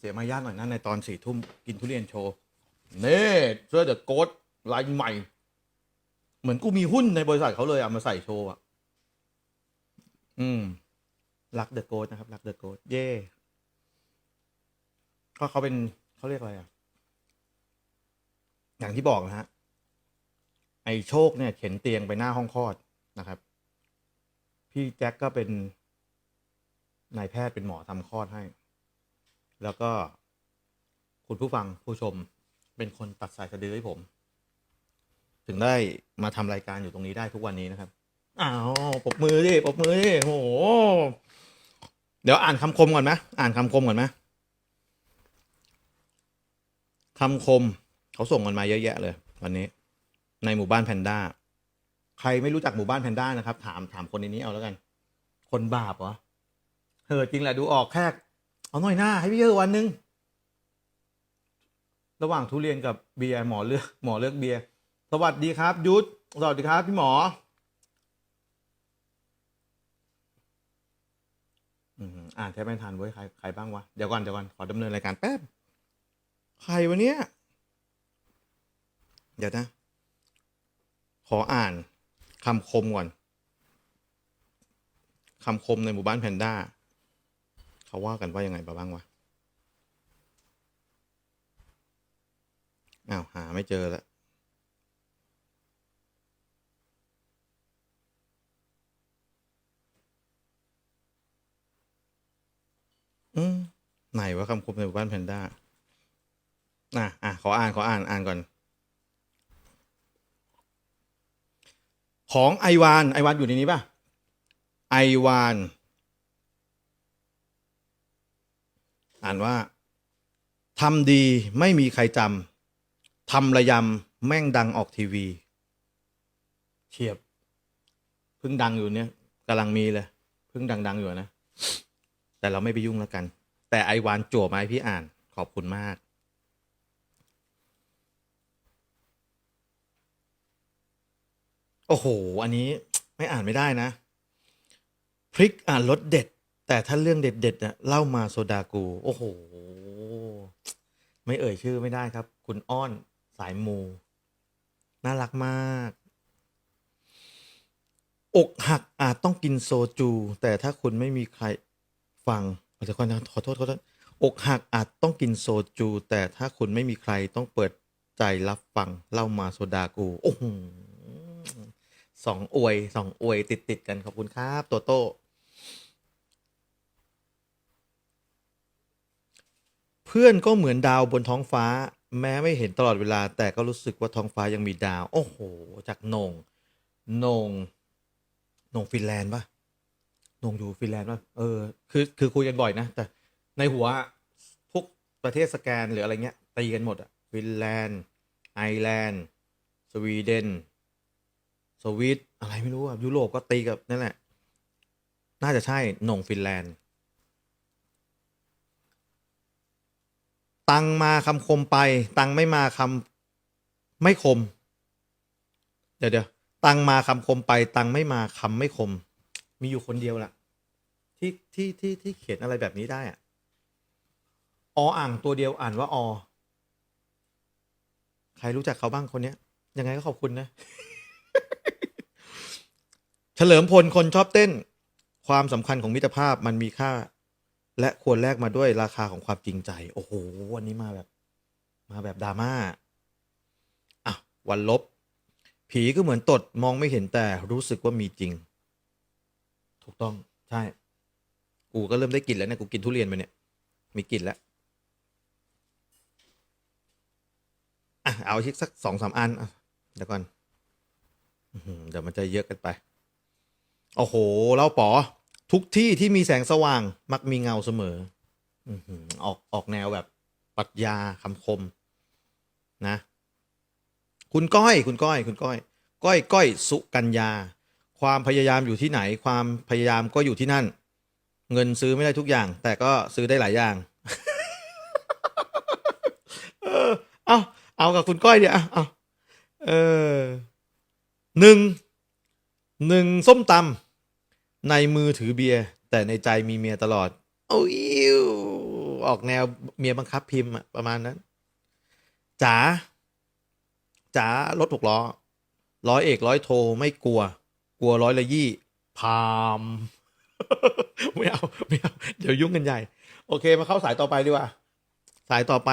เสียมายาทหน่อยนะในตอนสี่ทุ่มกินทุเรียนโชว์เน่เสื้อเดอะโกดลายใหม่ เหมือนกูมีหุ้นในบริษัทเขาเลยเอามาใส่โชว์อะ อืม รักเดอะโกดนะครับ รักเดอะโกดเย่ก็เขาเป็นเขาเรียกอะไรอะ อย่างที่บอกนะฮะ ไอโชคเนี่ยเข็นเตียงไปหน้าห้องคลอดนะครับ พี่แจ็คก็เป็นนายแพทย์เป็นหมอทำคลอดให้ แล้วก็คุณผู้ฟังผู้ชมเป็นคนตัดสายสะดือให้ผม ถึงได้มาทำรายการอยู่ตรงนี้ได้ทุกวันนี้นะครับอ้าวปบมือดิปบมือดิโอ้โหเดี๋ยวอ่านคำคมก่อนไหมอ่านคำคมก่อนไหมคำคมเขาส่งกันมาเยอะแยะเลย วันนี้ ในหมู่บ้านแพนด้าใครไม่รู้จักหมู่บ้านแพนด้านะครับ ถามถามคนในนี้เอาแล้วกัน คนบาปเหรอเออจริงแหละดูออกแค่ เอาหน่อยหน้าให้พี่เยอะวันหนึ่งระหว่างทุเรียนกับเบียร์หมอเลือกหมอเลือกเบียร์สวัสดีครับ ยุทธสวัสดีครับ พี่หมออืมอ่านแทบไม่ทันเว้ยใครใครบ้างวะ เดี๋ยวก่อนเดี๋ยวก่อนขอดำเนินรายการแป๊บ ใครวะเนี่ยเดี๋ยวนะ ขออ่านคำคมก่อนคำคมในหมู่บ้านแพนด้า เขาว่ากันว่ายังไงบ้างวะ อ้าว หาไม่เจอแล้วอืมไหนว่าคำคมในหมู่บ้านแพนด้าอะอะขออ่านขออ่านอ่านก่อน ของไอวานไอวานอยู่ในนี้ป่ะไอวาน อ่านว่าทำดีไม่มีใครจำทำระยำแม่งดังออกทีวีเฉียบเพิ่งดังอยู่เนี่ยกำลังมีเลยเพิ่งดัง ๆ อยู่นะ แต่เราไม่ไปยุ่งแล้วกัน แต่ไอวานจั่วมาให้พี่อ่านขอบคุณมาก โอ้โห อันนี้ไม่อ่านไม่ได้นะ พริกอ่านรสเด็ด แต่ถ้าเรื่องเด็ดๆน่ะเล่ามาโซดากู โอ้โห ไม่เอ่ยชื่อไม่ได้ครับ คุณอ้อนสายมู น่ารักมาก อกหักอาจต้องกินโซจู แต่ถ้าคุณไม่มีใครฟังเดี๋ยวก่อนะขอโทษขอโทษอกหักอาจต้องกินโซจู แต่ถ้าคุณไม่มีใครต้องเปิดใจรับฟังเล่ามาโซดากูโอ้โหสองอวยสองอวยติดติดๆกันขอบคุณครับโตโต้ เพื่อนก็เหมือนดาวบนท้องฟ้า แม้ไม่เห็นตลอดเวลา แต่ก็รู้สึกว่าท้องฟ้ายังมีดาว โอ้โห จากนงนงนงฟินแลนด์ปะนงอยู่ฟินแลนด์ปะเออคือคือคุยกันบ่อยนะ แต่ในหัวพวกประเทศสแกนหรืออะไรเงี้ยตีกันหมดอะฟินแลนด์ไอแลนด์สวีเดนสวิตอะไรไม่รู้อะยุโรปก็ตีกับนั่นแหละ น่าจะใช่นงฟินแลนด์ ตังมาคำคมไป ตังไม่มาคำไม่คม เดี๋ยวเดี๋ยวตังมาคำคมไป ตังไม่มาคำไม่คม มีอยู่คนเดียวแหละที่ที่ที่ที่เขียนอะไรแบบนี้ได้อะออ่างตัวเดียวอ่านว่าอ ใครรู้จักเขาบ้างคนเนี้ย ยังไงก็ขอบคุณนะ เฉลิมพลคนชอบเต้น ความสำคัญของมิตรภาพมันมีค่า และควรแลกมาด้วยราคาของความจริงใจ โอ้โห วันนี้มาแบบ มาแบบดราม่า อะ วันลบ ผีก็เหมือนตดมองไม่เห็นแต่รู้สึกว่ามีจริง ถูกต้อง ใช่ กูก็เริ่มได้กลิ่นแล้วเนี่ย กูกินทุเรียนไปเนี่ย มีกลิ่นแล้ว อะ เอาชิกสักสองสามอันอะเดี๋ยวก่อนเดี๋ยวมันจะเยอะกันไป โอ้โห เล่าป๋อ ทุกที่ที่มีแสงสว่างมักมีเงาเสมอออกออกแนวแบบปรัชญาคำคม นะ คุณก้อย คุณก้อย คุณก้อย ก้อยก้อยสุกัญญา ความพยายามอยู่ที่ไหน ความพยายามก็อยู่ที่นั่น เงินซื้อไม่ได้ทุกอย่าง แต่ก็ซื้อได้หลายอย่าง เออ เอาเอากับคุณก้อยเดี๋ยวเอาเอาเออหนึ่งหนึ่งส้มตำ ในมือถือเบียร์แต่ในใจมีเมียตลอด โอ้ยิวออกแนวเมียบังคับพิมพ์อะประมาณนั้นจ๋าจ๋ารถหกล้อ ร้อยเอกร้อยโทไม่กลัว กลัวร้อยละยี่ พามไม่เอาไม่เอา เดี๋ยวยุ่งกันใหญ่ โอเคมาเข้าสายต่อไปดีกว่า สายต่อไป